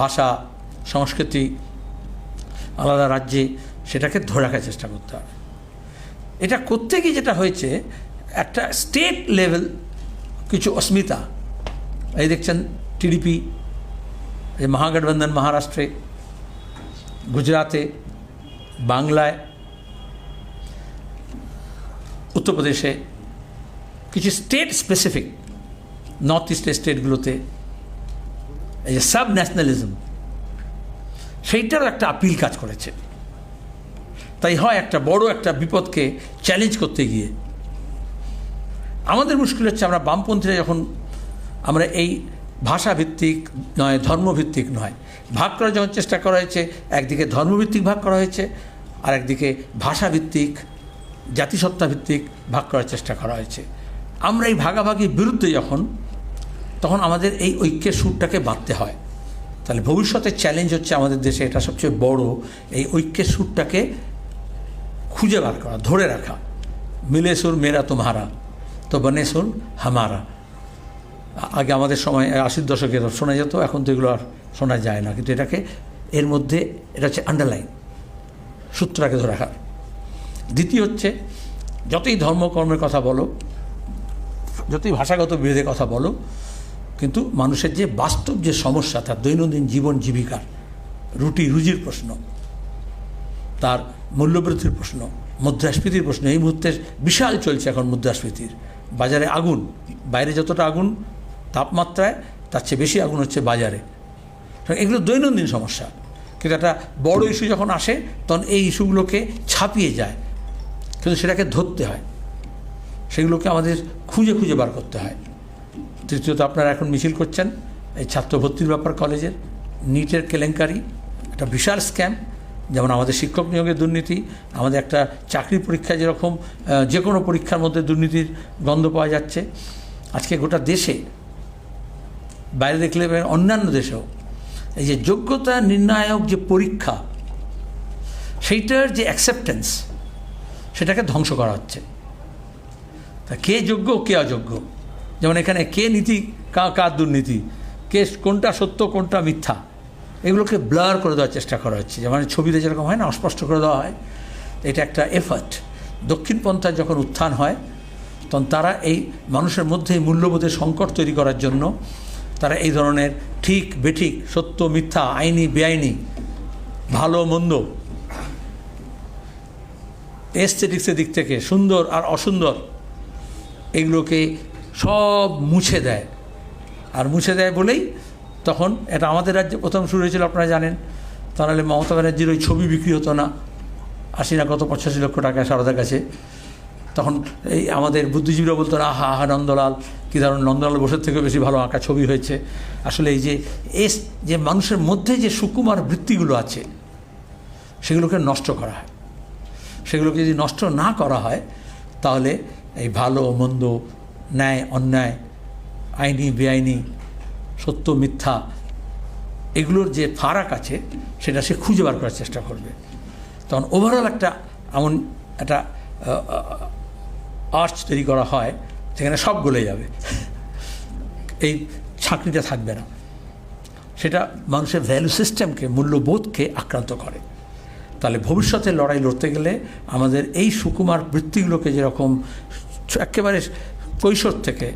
ভাষা, সংস্কৃতি, আলাদা রাজ্যে সেটাকে ধরে রাখার চেষ্টা করতে হবে। এটা করতে গিয়ে যেটা হয়েছে, একটা স্টেট লেভেল কিছু অস্মিতা, এই দেখছেন টিডিপি, এই মহাগঠবন্ধন মহারাষ্ট্রে, গুজরাতে, বাংলায়, উত্তরপ্রদেশে, কিছু স্টেট স্পেসিফিক নর্থ ইস্টের স্টেটগুলোতে এই যে সাব ন্যাশনালিজম সেইটারও একটা আপিল কাজ করেছে। তাই হয় একটা বড় একটা বিপদকে চ্যালেঞ্জ করতে গিয়ে। আমাদের মুশকিল হচ্ছে আমরা বামপন্থীরা যখন আমরা এই ভাষাভিত্তিক নয়, ধর্মভিত্তিক নয়, ভাগ করার যখন চেষ্টা করা হয়েছে, একদিকে ধর্মভিত্তিক ভাগ করা হয়েছে আর একদিকে ভাষাভিত্তিক, জাতিসত্তাভিত্তিক ভাগ করার চেষ্টা করা হয়েছে। আমরা এই ভাগাভাগির বিরুদ্ধে যখন তখন আমাদের এই ঐক্যের সুরটাকে বাঁধতে হয়। তাহলে ভবিষ্যতের চ্যালেঞ্জ হচ্ছে আমাদের দেশে, এটা সবচেয়ে বড় এই ঐক্যের সুরটাকে খুঁজে বার করা, ধরে রাখা। মিলে সুর মেরা তোমারা তো বনে সুর হামারা। আগে আমাদের সময় আশির দশকে শোনা যেত, এখন তো এগুলো আর শোনা যায় না। কিন্তু এটাকে, এর মধ্যে এটা হচ্ছে আন্ডারলাইন সূত্রটাকে ধরে রাখার। দ্বিতীয় হচ্ছে, যতই ধর্মকর্মের কথা বলো, যতই ভাষাগত বিভেদের কথা বলো কিন্তু মানুষের যে বাস্তব যে সমস্যা, তার দৈনন্দিন জীবন জীবিকার রুটি রুজির প্রশ্ন, তার মূল্যবৃদ্ধির প্রশ্ন, মুদ্রাস্ফীতির প্রশ্ন, এই মুহূর্তে বিশাল চলছে এখন মুদ্রাস্ফীতির। বাজারে আগুন, বাইরে যতটা আগুন, তাপমাত্রায় তার চেয়ে বেশি আগুন হচ্ছে বাজারে। এগুলো দৈনন্দিন সমস্যা। কিন্তু একটা বড় ইস্যু যখন আসে, তখন এই ইস্যুগুলোকে ছাপিয়ে যায়। কিন্তু সেটাকে ধরতে হয়। সেগুলোকে আমাদের খুঁজে খুঁজে বার করতে হয়। তৃতীয়ত আপনারা এখন মিছিল করছেন এই ছাত্র ভর্তির ব্যাপার কলেজের। নিটের কেলেঙ্কারি, একটা বিশাল স্ক্যাম, যেমন আমাদের শিক্ষক নিয়োগের দুর্নীতি, আমাদের একটা চাকরি পরীক্ষায় যেরকম যে কোনো পরীক্ষার মধ্যে দুর্নীতির গন্ধ পাওয়া যাচ্ছে। আজকে গোটা দেশে, বাইরে দেখলে অন্যান্য দেশেও, এই যে যোগ্যতা নির্ণায়ক যে পরীক্ষা, সেইটার যে অ্যাকসেপ্টেন্স সেটাকে ধ্বংস করা হচ্ছে। তা কে যোগ্য, কে অযোগ্য? যেমন এখানে কে নীতি, কা কার দুর্নীতি, কে কোনটা সত্য, কোনটা মিথ্যা, এগুলোকে ব্লার করে দেওয়ার চেষ্টা করা হচ্ছে। যেমন ছবিতে যেরকম হয় না, অস্পষ্ট করে দেওয়া হয় এটা একটা এফার্ট দক্ষিণপন্থার যখন উত্থান হয়, তখন তারা এই মানুষের মধ্যে এই মূল্যবোধের সংকট তৈরি করার জন্য তারা এই ধরনের ঠিক, বেঠিক, সত্য, মিথ্যা, আইনি, বেআইনি, ভালো, মন্দ এস্থেটিক্সের দিক থেকে সুন্দর আর অসুন্দর, এগুলোকে সব মুছে দেয়। আর মুছে দেয় বলেই তখন এটা আমাদের রাজ্যে প্রথম শুরু হয়েছিল, আপনারা জানেন। তা নাহলে মমতা ব্যানার্জির ওই ছবি বিক্রি হতো না। আশি না কত, পঁচাশি লক্ষ টাকা সারদার কাছে। তখন এই আমাদের বুদ্ধিজীবীরা বলতো না আহা আহা, নন্দলাল, কী ধরুন নন্দলাল বসের থেকে বেশি ভালো আঁকা ছবি হয়েছে। আসলে এই যে এস যে মানুষের মধ্যে যে সুকুমার বৃত্তিগুলো আছে, সেগুলোকে নষ্ট করা হয়। সেগুলোকে যদি নষ্ট না করা হয়, তাহলে এই ভালো, মন্দ ন্যায়, অন্যায়, আইনি, বেআইনি, সত্য, মিথ্যা, এগুলোর যে ফারাক আছে, সেটা সে খুঁজে বার করার চেষ্টা করবে। তখন ওভারঅল একটা এমন একটা আর্চ তৈরি করা হয় সেখানে সব গলে যাবে। এই ছাঁকনিটা থাকবে না। সেটা মানুষের ভ্যালু সিস্টেমকে মূল্যবোধকে আক্রান্ত করে। তাহলে ভবিষ্যতের লড়াই লড়তে গেলে আমাদের এই সুকুমার বৃত্তিগুলোকে যেরকম, একেবারে কৈশোর থেকে,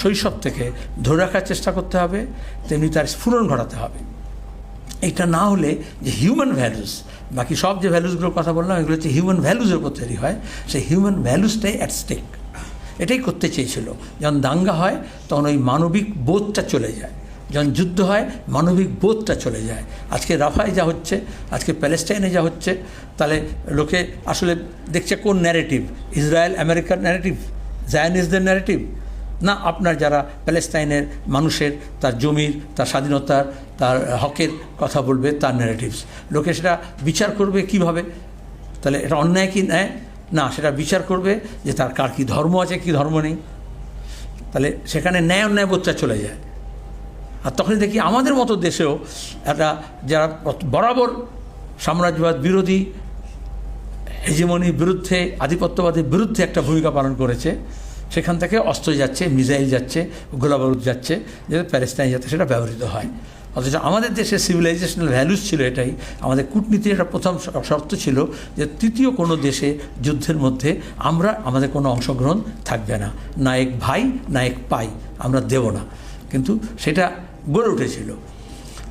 শৈশব থেকে ধরে রাখার চেষ্টা করতে হবে, তেমনি তার স্ফুরণ ঘটাতে হবে। এটা না হলে যে হিউম্যান ভ্যালুস বাকি সব যে ভ্যালুসগুলোর কথা বললাম, এগুলো হচ্ছে হিউম্যান ভ্যালুসের উপর তৈরি হয়। সেই হিউম্যান ভ্যালুসটাই অ্যাট স্টেক এটাই করতে চেয়েছিল। যখন দাঙ্গা হয়, তখন ওই মানবিক বোধটা চলে যায়। যখন যুদ্ধ হয়, মানবিক বোধটা চলে যায়। আজকে রাফায় যা হচ্ছে, আজকে প্যালেস্টাইনে যা হচ্ছে, তাহলে লোকে আসলে দেখছে কোন ন্যারেটিভ ইসরায়েল, আমেরিকার ন্যারেটিভ জায়নিসদের ন্যারেটিভ না, আপনার যারা প্যালেস্টাইনের মানুষের, তার জমির, তার স্বাধীনতার, তার হকের কথা বলবে, তার ন্যারেটিভস লোকে সেটা বিচার করবে কীভাবে? তাহলে এটা অন্যায় কি ন্যায়? না, সেটা বিচার করবে যে তার কার কী ধর্ম আছে, কি ধর্ম নেই। তাহলে সেখানে ন্যায় অন্যায় বোধটা চলে যায়। আর তখন দেখি আমাদের মতো দেশেও একটা যারা বরাবর সাম্রাজ্যবাদ বিরোধী হেজিমনির বিরুদ্ধে, আধিপত্যবাদের বিরুদ্ধে একটা ভূমিকা পালন করেছে। সেখান থেকে অস্ত্র যাচ্ছে, মিসাইল যাচ্ছে গোলাবারুদ যাচ্ছে যাতে প্যালেস্টাইন যাতে সেটা ব্যবহৃত হয়। অথচ আমাদের দেশে সিভিলাইজেশনাল ভ্যালুস ছিল এটাই। আমাদের কূটনীতির একটা প্রথম শর্ত ছিল যে তৃতীয় কোনো দেশে যুদ্ধের মধ্যে আমরা, আমাদের কোনো অংশগ্রহণ থাকবে না। না এক ভাই, না এক পাই, আমরা দেব না। কিন্তু সেটা গড়ে উঠেছিল।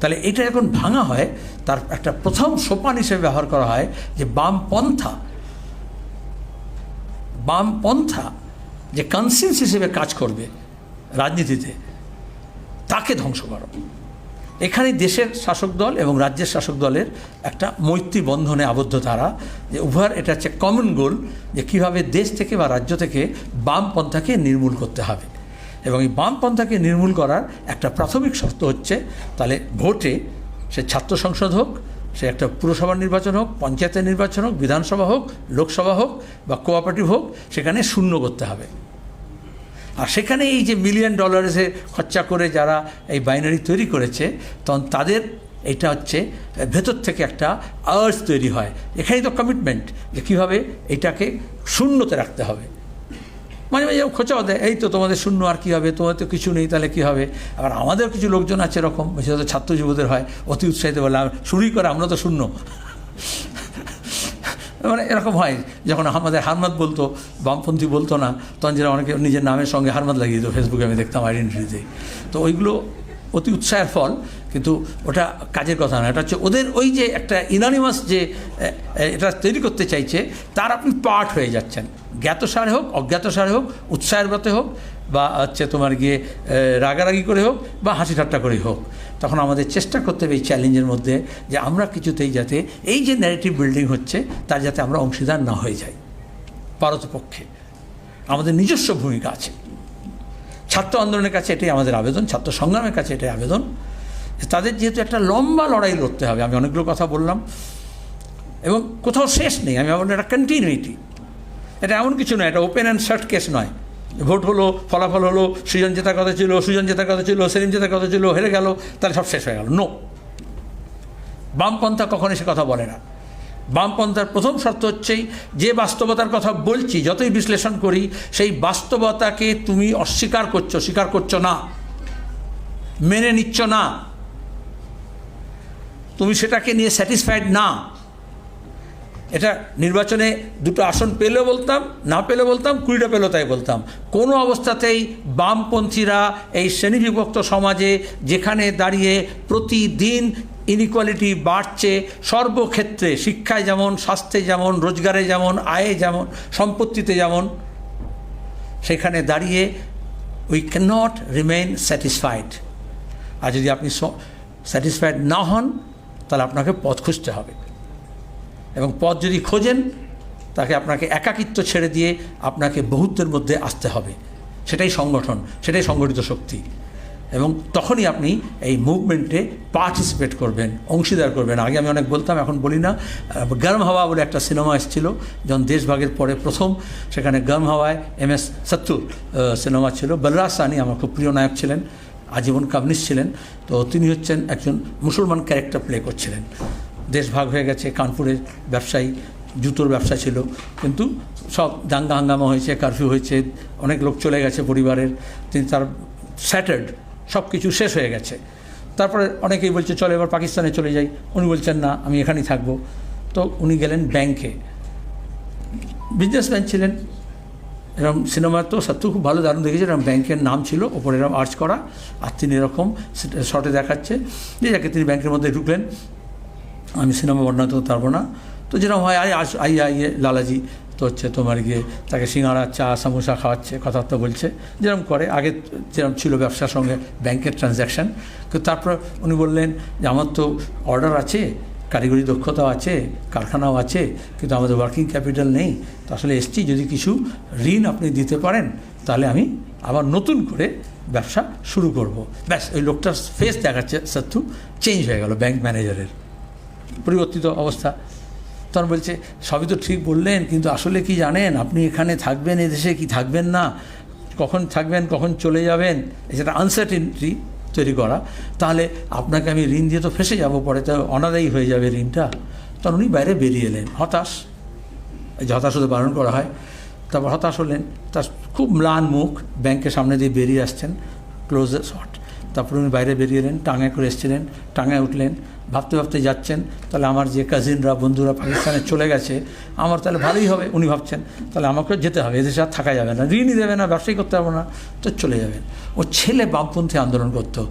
তাহলে এটা এখন ভাঙা হয়, তার একটা প্রথম সোপান হিসেবে ব্যবহার করা হয় যে বামপন্থা বামপন্থা যে কনসেন্স হিসেবে কাজ করবে রাজনীতিতে, তাকে ধ্বংস করো। এখানে দেশের শাসক দল এবং রাজ্যের শাসক দলের একটা মৈত্রী বন্ধনে আবদ্ধ তারা, যে উভয়ের এটা হচ্ছে কমন গোল যে কীভাবে দেশ থেকে বা রাজ্য থেকে বামপন্থাকে নির্মূল করতে হবে। এবং এই বামপন্থাকে নির্মূল করার একটা প্রাথমিক শর্ত হচ্ছে, তাহলে ভোটে সে ছাত্র সংসদ হোক, সে একটা পুরসভার নির্বাচন হোক, পঞ্চায়েতের নির্বাচন হোক, বিধানসভা হোক, লোকসভা হোক বা কোঅপারেটিভ হোক, সেখানে শূন্য করতে হবে। আর সেখানে এই যে মিলিয়ন ডলার্সে খরচা করে যারা এই বাইনারি তৈরি করেছে, তখন তাদের এটা হচ্ছে, ভেতর থেকে একটা আর্জ তৈরি হয়। এখানেই তো কমিটমেন্ট যে কীভাবে এটাকে শূন্যতে রাখতে হবে। মাঝে মাঝে খোঁচাও দেয় এই তো তোমাদের শূন্য, আর কী হবে? তোমাদের তো কিছু নেই, তাহলে কী হবে? আবার আমাদের কিছু লোকজন আছে এরকম, বিশেষত ছাত্র যুবদের হয়, অতি উৎসাহিত বলে শুরুই করে, আমরা তো শূন্য। মানে এরকম হয়, যখন আমাদের হারমাদ বলতো, বামপন্থী বলতো না, তখন যেটা অনেকে নিজের নামের সঙ্গে হারমাদ লাগিয়ে দিত, ফেসবুকে আমি দেখতাম আইডেন্টিটিতে তো ওইগুলো অতি উৎসাহের ফল, কিন্তু ওটা কাজের কথা না এটা হচ্ছে ওদের ওই যে একটা ইনানিমাস যে এটা তৈরি করতে চাইছে, তার আপনি পার্ট হয়ে যাচ্ছেন। জ্ঞাত জ্ঞাতসারে হোক অজ্ঞাত অজ্ঞাতসারে হোক, উৎসাহের মতে হোক, বা হচ্ছে তোমার গিয়ে রাগারাগি করে হোক, বা হাসি ঠাট্টা করেই হোক। তখন আমাদের চেষ্টা করতে হবে এই চ্যালেঞ্জের মধ্যে যে আমরা কিছুতেই যাতে এই যে ন্যারেটিভ বিল্ডিং হচ্ছে, তার যাতে আমরা অংশীদার না হয়ে যাই। পারতপক্ষে। আমাদের নিজস্ব ভূমিকা আছে। ছাত্র আন্দোলনের কাছে এটাই আমাদের আবেদন, ছাত্র সংগ্রামের কাছে এটাই আবেদন। তাদের যেহেতু একটা লম্বা লড়াই লড়তে হবে, আমি অনেকগুলো কথা বললাম। এবং কোথাও শেষ নেই, আমি বললাম এটা কন্টিনিউইটি এটা এমন কিছু নয়, এটা ওপেন অ্যান্ড শার্ট কেস নয়। ভোট হলো, ফলাফল হলো, সৃজন জেতার কথা ছিল, সুজন জেতার কথা ছিল, সেলিম জেতার কথা ছিল, হেরে গেল, তাহলে সব শেষ হয়ে গেল। নো বামপন্থা কখনই সে কথা বলে না। বামপন্থার প্রথম শর্ত হচ্ছেই যে বাস্তবতার কথা বলছি, যতই বিশ্লেষণ করি, সেই বাস্তবতাকে তুমি অস্বীকার করছ, স্বীকার করছ না, মেনে নিচ্ছ না। তুমি সেটাকে নিয়ে স্যাটিসফাইড না। এটা নির্বাচনে দুটো আসন পেলেও বলতাম, না পেলে বলতাম, কুড়িটা পেলেও তাই বলতাম। কোনো অবস্থাতেই বামপন্থীরা এই শ্রেণীবিভক্ত সমাজে যেখানে দাঁড়িয়ে প্রতিদিন ইনইকুয়ালিটি বাড়ছে, সর্বক্ষেত্রে শিক্ষায় যেমন, স্বাস্থ্যে যেমন, রোজগারে যেমন, আয়ে যেমন, সম্পত্তিতে যেমন, সেখানে দাঁড়িয়ে we can not remain satisfied আর যদি আপনি স্যাটিসফাইড না হন, তাহলে আপনাকে পথ খুঁজতে হবে। এবং পথ যদি খোঁজেন, তাকে আপনাকে একাকিত্ব ছেড়ে দিয়ে আপনাকে বহুত্বের মধ্যে আসতে হবে। সেটাই সংগঠন, সেটাই সংগঠিত শক্তি। এবং তখনই আপনি এই মুভমেন্টে পার্টিসিপেট করবেন, অংশীদার করবেন। আগে আমি অনেক বলতাম, এখন বলি না। গরম হাওয়া বলে একটা সিনেমা এসেছিল, যখন দেশভাগের পরে প্রথম, সেখানে গরম হাওয়ায় এম এস সত্তুর সিনেমা ছিল। বলরাজ সানি আমার খুব প্রিয় নায়ক ছিলেন, আজীবন কামিনিস্ট ছিলেন। তো তিনি হচ্ছেন একজন মুসলমান ক্যারেক্টার প্লে করছিলেন। দেশ ভাগ হয়ে গেছে কানপুরের ব্যবসায়ী, জুতোর ব্যবসা ছিল। কিন্তু সব দাঙ্গা হাঙ্গামা হয়েছে কারফিউ হয়েছে, অনেক লোক চলে গেছে পরিবারের। তিনি তার স্যাটার্ড সব কিছু শেষ হয়ে গেছে। তারপরে অনেকেই বলছে, চলো এবার পাকিস্তানে চলে যাই। উনি বলছেন, না, আমি এখানেই থাকব। তো উনি গেলেন ব্যাংকে। বিজনেসম্যান ছিলেন। এরকম সিনেমা তো সত্যি খুব ভালো, দারুণ দেখেছে এরকম ব্যাংকের নাম ছিল, ওপরে এরকম আর্চ করা, আর তিনি এরকম শর্টে দেখাচ্ছে। যে যাকে তিনি ব্যাংকের মধ্যে ঢুকলেন। আমি সিনেমা বর্ণনা করতে পারব না। তো যেরকম হয়, আই আস আই আইয়ে লালাজি। তো হচ্ছে তোমার গিয়ে তাকে সিঙ্গাড়া চা, সামোসা খাওয়াচ্ছে, কথাবার্তা বলছে। যেরকম করে, আগে যেরকম ছিল ব্যবসার সঙ্গে ব্যাংকের ট্রানজ্যাকশান কিন্তু তারপর উনি বললেন যে, আমার তো অর্ডার আছে, কারিগরি দক্ষতাও আছে, কারখানাও আছে, কিন্তু আমাদের ওয়ার্কিং ক্যাপিটাল নেই। তো আসলে এসছি, যদি কিছু ঋণ আপনি দিতে পারেন, তাহলে আমি আবার নতুন করে ব্যবসা শুরু করব। ব্যাস, ওই লোকটার ফেস দেখাচ্ছে সত্যু চেঞ্জ হয়ে গেল ব্যাংক ম্যানেজারের পরিবর্তিত অবস্থা। তখন বলছে, সবই তো ঠিক বললেন, কিন্তু আসলে কি জানেন? আপনি এখানে থাকবেন, এদেশে কি থাকবেন না? কখন থাকবেন, কখন চলে যাবেন? সেটা আনসার্টিনিটি তৈরি করা। তাহলে আপনাকে আমি ঋণ দিয়ে তো ফেসে যাব, পরে তো অনাদায়ী হয়ে যাবে ঋণটা। তখন উনি বাইরে বেরিয়ে এলেন। হতাশ। এই যে হতাশ হতে বারণ করা হয়। তারপর হতাশ হলেন। তার খুব ম্লান মুখ। ব্যাংকের সামনে দিয়ে বেরিয়ে আসছেন। ক্লোজ শট তারপরে উনি বাইরে বেরিয়ে এলেন টাঙায় করে এসেছিলেন টাঙায় উঠলেন, ভাবতে ভাবতে যাচ্ছেন, তাহলে আমার যে কাজিনরা বন্ধুরা পাকিস্তানে চলে গেছে, আমার তাহলে ভালোই হবে, উনি ভাবছেন, তাহলে আমাকেও যেতে হবে এদেশে আর থাকা যাবে না, ঋণই দেবে না ব্যবসায়ী করতে পারব না, তো চলে যাবেন। ও ছেলে বামপন্থী আন্দোলন করতো,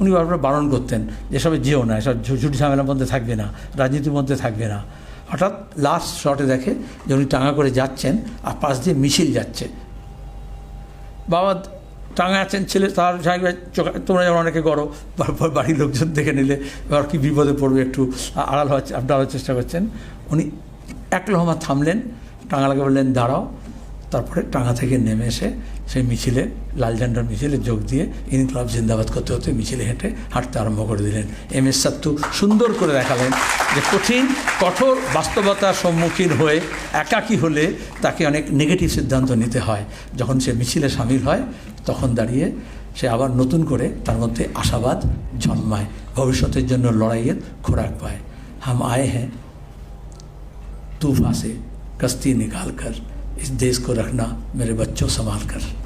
উনি বারবার বারণ করতেন যেসবে যেও না, এসব ঝুটি ঝামেলার মধ্যে থাকবে না, রাজনীতির মধ্যে থাকবে না। হঠাৎ লাস্ট শটে দেখে যে উনি টাঙা করে যাচ্ছেন, আর পাশ দিয়ে মিছিল যাচ্ছে। বাবা টাঙা আছেন ছেলে, তার সাহেব তোমরা যেমন অনেকে করো বাড়ির লোকজন দেখে নিলে, এবার কি বিপদে পড়বে একটু আড়াল হওয়ার আপনার হওয়ার চেষ্টা করছেন। উনি এক লহমা থামলেন, টাঙালাকে বললেন, দাঁড়াও। তারপরে টাঙা থেকে নেমে এসে সেই মিছিলে লাল ঝান্ডার মিছিলে যোগ দিয়ে ইনকলাব জিন্দাবাদ করতে হতে মিছিলে হেঁটে হাঁটতে আরম্ভ করে দিলেন এম এস সাত্তু সুন্দর করে দেখালেন যে কঠিন কঠোর বাস্তবতার সম্মুখীন হয়ে একাকী হলে তাকে অনেক নেগেটিভ সিদ্ধান্ত নিতে হয় যখন সে মিছিলে সামিল হয় তখন দাঁড়িয়ে সে আবার নতুন করে তার মধ্যে আশাবাদ জন্মায় ভবিষ্যতের জন্য লড়াইয়ের খোরাক পায় হাম আয়ে হ্যাঁ तूफा से कश्ती निकाल कर इस देश को रखना मेरे बच्चों संभाल कर।